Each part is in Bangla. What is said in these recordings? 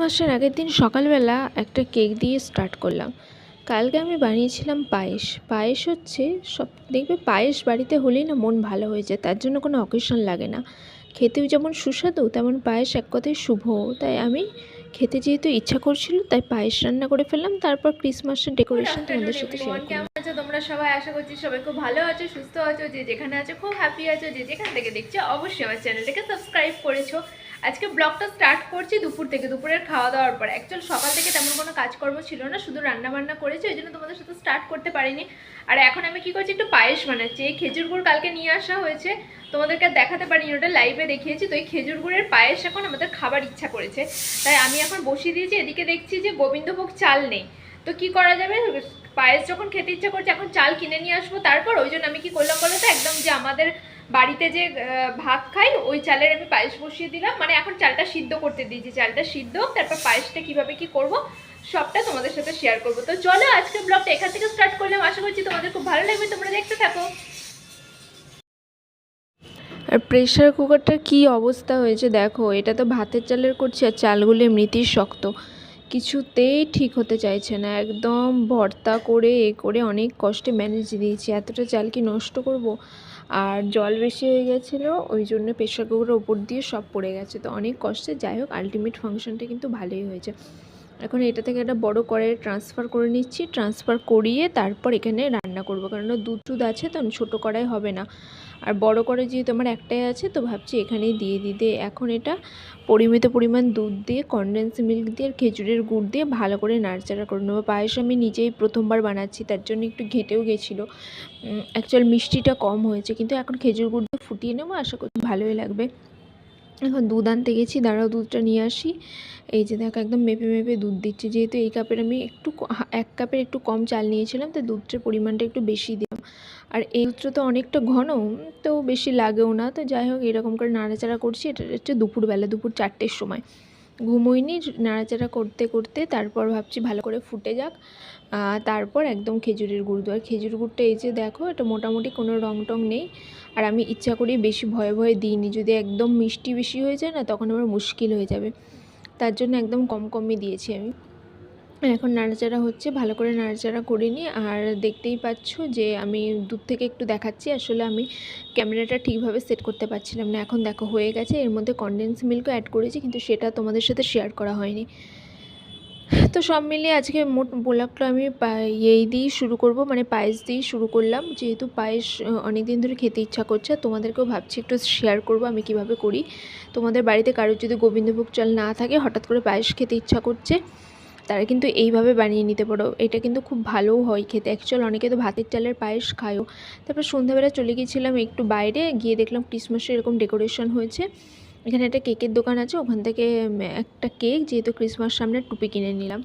মাসের আগের দিন সকালবেলা একটা কেক দিয়ে স্টার্ট করলাম। কালকে আমি বানিয়েছিলাম পায়েস। পায়েস হচ্ছে সব দেখবে পায়েস বাড়িতে হলেই না মন ভালো হয়ে যায় তার জন্য কোনো অকেশন লাগে না। খেতেও যেমন সুস্বাদু তেমন পায়েস এক কথায় শুভ। তাই আমি খেতে যেহেতু ইচ্ছা করছিল তাই পায়েস রান্না করে ফেললাম। তারপর ক্রিসমাসের ডেকোরেশন তোমাদের সাথে শেয়ার কেমন আছো? তোমরা সবাই? আশা করছি সবাই খুব ভালো আছো সুস্থ আছো যে যেখানে আছো খুব হ্যাপি আছো যে যেখান থেকে দেখছ অবশ্যই আমার চ্যানেলটাকে সাবস্ক্রাইব করেছ। আজকে ব্লগটা স্টার্ট করছি দুপুর থেকে, দুপুরের খাওয়া দাওয়ার পর। অ্যাকচুয়াল সকাল থেকে তেমন কোনো কাজকর্ম ছিল না, শুধু রান্না বান্না করেছি, ওই জন্য তোমাদের সাথে স্টার্ট করতে পারিনি। আর এখন আমি কি করছি, একটু পায়েস বানাচ্ছি। এই খেজুর গুড় কালকে নিয়ে আসা হয়েছে, তোমাদেরকে দেখাতে পারিনি, ওটা লাইভে দেখিয়েছি। তো এই খেজুর গুড়ের পায়েস এখন আমাদের খাবার ইচ্ছা করেছে। তাই আমি এখন বসিয়ে দিয়েছি, এদিকে দেখছি যে গোবিন্দভোগ চাল নেই। তো কি করা যাবে? পায়েস যখন খেতে ইচ্ছা করছে, এখন চাল কিনে নিয়ে আসব তারপর। ওই জন্য আমি কি করলাম বলো তো, একদম যে আমাদের বাড়িতে যে ভাত খাই, ওই চালের আমি পায়েস বসিয়ে দিলাম। মানে এখন চালটা সিদ্ধ করতে দিয়েছি। চালটা সিদ্ধ, তারপর পায়েসটা কীভাবে কি করব, সবটা তোমাদের সাথে শেয়ার করব। তো চলো আজকে ব্লগটা এখান থেকে স্টার্ট করলাম। আশা করছি তোমাদের খুব ভালো লাগবে। তোমরা দেখতে থাকো। আর প্রেশার কুকারটার কি অবস্থা হয়েছে দেখো। এটা তো ভাতের চালের করছি আর চালগুলো এমনিতেই শক্ত। কিছুতেই ঠিক হতে চাইছে না। একদম ভর্তা করে, এ করে অনেক কষ্টে ম্যানেজ দিয়েছি। এতটা চাল কি নষ্ট করব? আর জল বেশি হয়ে গেছিল, ওই জন্য প্রেশার কুকারের ওপর দিয়ে সব পড়ে গেছে। তো অনেক কষ্টে, যাই হোক আলটিমেট ফাংশনটা কিন্তু ভালোই হয়েছে। এখন এটা থেকে একটা বড় কড়াইয়ে ট্রান্সফার করে নিচ্ছি। ট্রান্সফার করিয়ে তারপর এখানে রান্না করব। কারণ দুধ টুধ আছে তো, ছোটো কড়াই হবে না। আর বড় করে যেহেতু আমার একটাই আছে, তো ভাবছি এখানেই দিয়ে দিতে এখন এটা পরিমিত পরিমাণ দুধ দিয়ে কনডেন্স মিল্ক দিয়ে, আর খেজুরের গুড় দিয়ে ভালো করে নাড়াচাড়া করে নেব। পায়েস আমি নিজেই প্রথমবার বানাচ্ছি, তার জন্য একটু ঘেঁটেও গেছিল। অ্যাকচুয়াল মিষ্টিটা কম হয়েছে, কিন্তু এখন খেজুর গুড় দিয়ে ফুটিয়ে নেব, আশা করি ভালোই লাগবে। এখন দুধ আনতে গেছি, দাঁড়াও দুধটা নিয়ে আসি। এই যে দেখো একদম মেপে মেপে দুধ দিচ্ছি, যেহেতু এই কাপের আমি একটু এক কাপের একটু কম চাল নিয়েছিলাম তো দুধটার পরিমাণটা একটু বেশি দিলাম। আর এই দুধটা তো অনেকটা ঘন, তো বেশি লাগেও না, তো যাই হোক এরকম করে নাড়াচাড়া করছি, এটা হচ্ছে দুপুরবেলা, দুপুর চারটের সময়। ঘুমোইনি, নাড়াচাড়া করতে করতে তারপর ভাবছি ভালো করে ফুটে যাক। তারপর একদম খেজুরের গুড় দেওয়ার। খেজুর গুড়টা এই যে দেখো, এটা মোটামুটি কোনো রং টং নেই। আর আমি ইচ্ছা করি বেশি ভয়ে ভয়ে দিইনি। যদি একদম মিষ্টি বেশি হয়ে যায় না, তখন আমার মুশকিল হয়ে যাবে। তার জন্য একদম কম কমই দিয়েছি আমি। এখন নাড়াচাড়া হচ্ছে, ভালো করে নাড়াচাড়া করে নিই। আর দেখতেই পাচ্ছ যে আমি দূর থেকে একটু দেখাচ্ছি, আসলে আমি ক্যামেরাটা ঠিকভাবে সেট করতে পারছিলাম না। এখন দেখো হয়ে গেছে, এর মধ্যে কনডেন্স মিল্কও অ্যাড করেছি, কিন্তু সেটা তোমাদের সাথে শেয়ার করা হয়নি। তো সব মিলিয়ে আজকে মোট ব্লগটা আমি এই দিয়েই শুরু করব মানে পায়েস দিয়েই শুরু করলাম। যেহেতু পায়েস অনেক দিন ধরে খেতে ইচ্ছা করছে তোমাদেরকেও ভাবছি একটু শেয়ার করব আমি কীভাবে করি। তোমাদের বাড়িতে কারোর যদি গোবিন্দভোগ চাল না থাকে, হঠাৎ করে পায়েস খেতে ইচ্ছা করছে। তারা কিন্তু এইভাবে বানিয়ে নিতে পারো। এটা কিন্তু খুব ভালোও হয় খেতে। অ্যাকচুয়াল অনেকে তো ভাতের চালের পায়েস খায়ও। তারপর সন্ধ্যাবেলা চলে গিয়েছিলাম একটু বাইরে, গিয়ে দেখলাম ক্রিসমাসের এরকম ডেকোরেশন হয়েছে। এখানে একটা কেকের দোকান আছে, ওখান থেকে একটা কেক যেহেতু ক্রিসমাস সামনে টুপি কিনে নিলাম।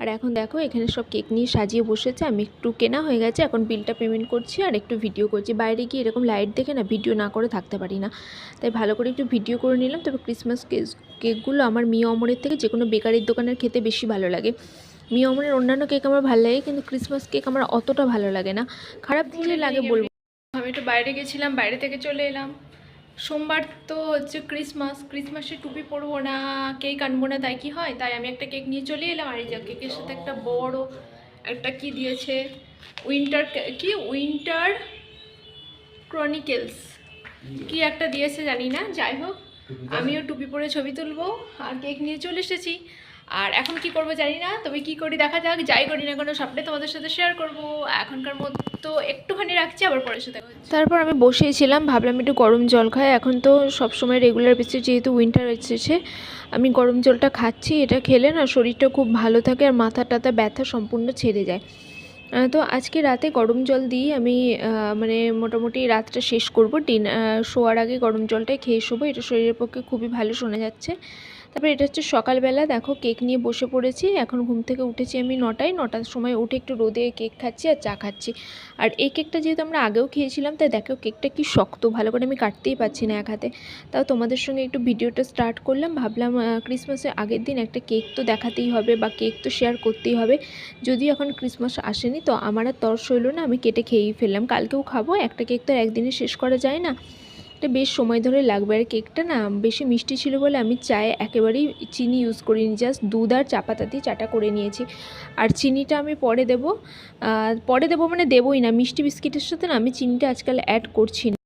আর এখন দেখো, এখানে সব কেক নিয়ে সাজিয়ে বসেছে। আমি একটু কেনা হয়ে গেছে, এখন বিলটা পেমেন্ট করছি আর একটু ভিডিও করছি। বাইরে গিয়ে এরকম লাইট দেখে না ভিডিও না করে থাকতে পারি না। তাই ভালো করে একটু ভিডিও করে নিলাম। তবে ক্রিসমাস কেক কেকগুলো আমার মিয়া অমরের থেকে যে কোনো বেকারির দোকানের খেতে বেশি ভালো লাগে। মিয়া অমরের অন্যান্য কেক আমার ভালো লাগে কিন্তু ক্রিসমাস কেক আমার অতটা ভালো লাগে না। খারাপ দিলে লাগে বলব। আমি একটু বাইরে গেছিলাম বাইরে থেকে চলে এলাম। সোমবার তো হচ্ছে ক্রিসমাস ক্রিসমাসে টুপি পরবো না কেক আনব না তাই কি হয়? তাই আমি একটা কেক নিয়ে চলে এলাম আর এই কেকের সাথে একটা বড় একটা কি দিয়েছে? উইন্টার কি উইন্টার ক্রনিকেলস কি একটা দিয়েছে জানি না যাই হোক। আমিও টুপি পরে ছবি তুলবো আর কেক নিয়ে চলে এসেছি। আর এখন কি করব জানি না তবে কি করি দেখা যাক যাই করি না কোনো সবটাই তোমাদের সাথে শেয়ার করব। এখনকার মতো একটুখানি রাখছি আবার পরের সাথে তারপর আমি বসেছিলাম ভাবলাম একটু গরম জল খাই। এখন তো সবসময় রেগুলার বেসিস যেহেতু উইন্টার এসেছে আমি গরম জলটা খাচ্ছি এটা খেলে না শরীরটা খুব ভালো থাকে আর মাথা টাথা ব্যথা সম্পূর্ণ ছেড়ে যায়। তো আজকে রাতে গরম জল দিয়ে আমি মানে মোটামুটি রাতটা শেষ করব। ডিন শোয়ার আগে গরম জলটাই খেয়ে শোবো। এটা শরীরের পক্ষে খুবই ভালো, শোনা যাচ্ছে। তারপরে এটা হচ্ছে সকালবেলা, দেখো কেক নিয়ে বসে পড়েছি। এখন ঘুম থেকে উঠেছি আমি নটায়, নটার সময় উঠে একটু রোদে কেক খাচ্ছি আর চা খাচ্ছি। আর এই কেকটা যেহেতু আমরা আগেও খেয়েছিলাম, তাই দেখো কেকটা কি শক্ত, ভালো করে আমি কাটতেই পারছি না এক হাতে। তাও তোমাদের সঙ্গে একটু ভিডিওটা স্টার্ট করলাম, ভাবলাম ক্রিসমাসের আগের দিন একটা কেক তো দেখাতেই হবে বা কেক তো শেয়ার করতেই হবে। যদিও এখন ক্রিসমাস আসেনি, তো আমার আর তর্স হইল না, আমি কেটে খেয়েই ফেললাম। কালকেও খাব, একটা কেক তো একদিনে শেষ করা যায় না। এটা বেশ সময় ধরে লাগবে আর কেকটা না বেশি মিষ্টি ছিল বলে আমি চায়ে একেবারেই চিনি ইউজ করিনি জাস্ট দুধ আর চা পাতা দিয়ে চাটা করে নিয়েছি। আর চিনিটা আমি পরে দেব পরে দেব মানে দেবই না, মিষ্টি বিস্কিটের সাথে না আমি চিনিটা আজকাল অ্যাড করছি না।